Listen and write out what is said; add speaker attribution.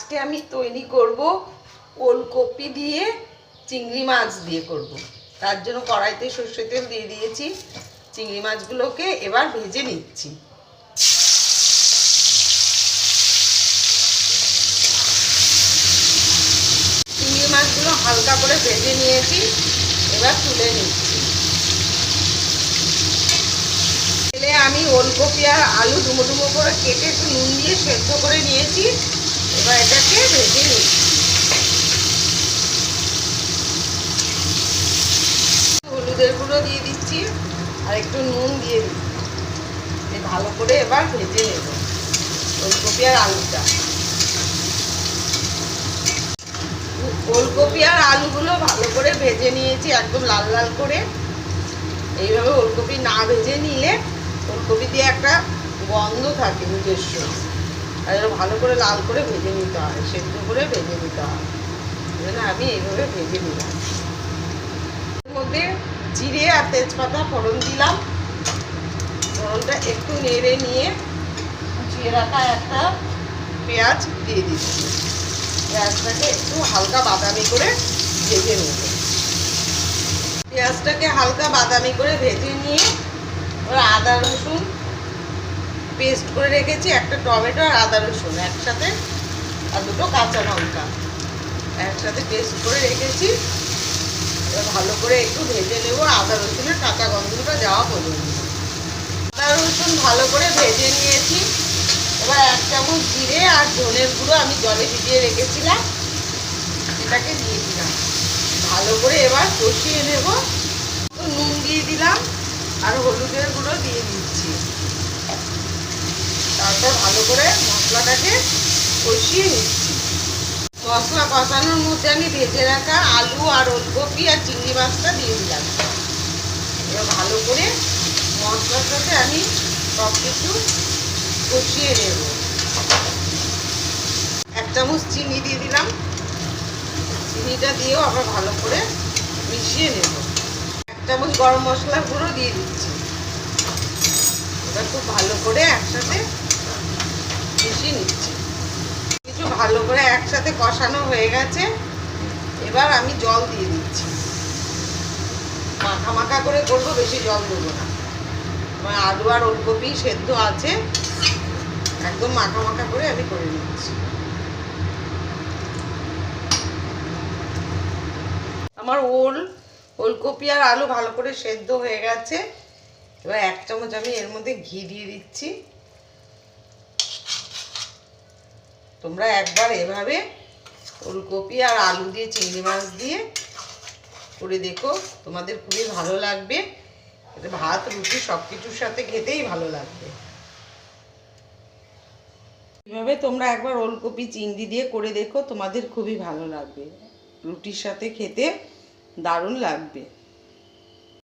Speaker 1: আজকে আমি তৈরি করব ওলকপি দিয়ে চিংড়ি মাছ দিয়ে করব। তার জন্য কড়াইতে সর্ষে তেল দিয়ে দিয়েছি। চিংড়ি মাছগুলোকে এবার ভেজে নিচ্ছি। চিংড়ি মাছগুলো হালকা করে ভেজে নিয়েছি। এবার তুলে নিচ্ছি। তেলে আমি ওলকপি আর আলু ডুমো ডুমো করে কেটে একটু নুন দিয়ে সেদ্ধ করে নিয়েছি। এবার এটাকে ভেজে নিচ্ছি হলুদের গুঁড়ো দিয়ে দিচ্ছি আর একটু নুন দিয়ে দিচ্ছি। ভালো করে এবার ভেজে নেব। ওলকপি আর আলুটা। ওলকপি আর আলুগুলো ভালো করে ভেজে নিয়েছি, একদম লাল লাল করে। এইভাবে ওলকপি না ভেজে নিলে ওলকপি দিয়ে একটা গন্ধ থাকে নিজস্ব আর ভালো করে লাল করে ভেজে নিতে হয়, সেদ্ধ করে ভেজে নিতে হয়। জন্য আমি এইভাবে ভেজে নিলাম। এর মধ্যে জিরে আর তেজপাতা ফোড়ন দিলাম। ফোড়নটা একটু নেড়ে নিয়ে কুচিয়ে রাখা একটা পেঁয়াজ দিয়ে দিচ্ছি। পেঁয়াজটাকে একটু হালকা বাদামি করে ভেজে নেব। পেঁয়াজটাকে হালকা বাদামি করে ভেজে নিয়ে ওর আদা রসুন পেস্ট করে রেখেছি, একটা টমেটো আর আদা রসুন একসাথে, আর দুটো কাঁচা লঙ্কা একসাথে পেস্ট করে রেখেছি। ভালো করে একটু ভেজে নেব, আদা রসুনের কাঁচা গন্ধটা যাওয়া পর্যন্ত। আদা রসুন ভালো করে ভেজে নিয়েছি। এবার এক চামচ জিরে আর ধনের গুঁড়ো আমি জলে ভিজিয়ে রেখেছিলাম সেটাকে দিয়ে দিলাম। ভালো করে এবার কষিয়ে নেব। নুন দিয়ে দিলাম, আর হলুদের গুঁড়ো দিয়ে দিচ্ছি। তারপর ভালো করে মশলাটাকে কষিয়ে নিচ্ছি। মশলা কষানোর মধ্যে আমি ভেজে রাখা আলু আর ওলকপি আর চিংড়ি মাছটা দিয়ে দিলাম। এবার ভালো করে মশলার সাথে আমি সব কিছু কষিয়ে নেব। এক চামচ চিনি দিয়ে দিলাম। চিনিটা দিয়েও আবার ভালো করে মিশিয়ে নেব। এক চামচ গরম মশলার গুঁড়ো দিয়ে দিচ্ছি। এবার খুব ভালো করে একসাথে মিশিয়ে নিচ্ছি। কিছু ভালো করে একসাথে কষানো হয়ে গেছে। এবার আমি জল দিয়ে দিচ্ছি। মাখা মাখা করে করব, বেশি জল দেবো না। আমার আলু আর ওলকপি সেদ্ধ আছে। একদম মাখা মাখা করে আমি করে নিচ্ছি। আমার ওল, ওলকপি আর আলু ভালো করে সেদ্ধ হয়ে গেছে। এবার এক চামচ আমি এর মধ্যে ঘি দিয়ে দিচ্ছি। তোমরা একবার এভাবে ওলকপি আর আলু দিয়ে, চিংড়ি মাছ দিয়ে করে দেখো, তোমাদের খুবই ভালো লাগবে। এটা ভাত, রুটি সব কিছুর সাথে খেতেই ভালো লাগবে। এভাবে তোমরা একবার ওলকপি, চিংড়ি দিয়ে করে দেখো, তোমাদের খুবই ভালো লাগবে। রুটির সাথে খেতে দারুণ লাগবে।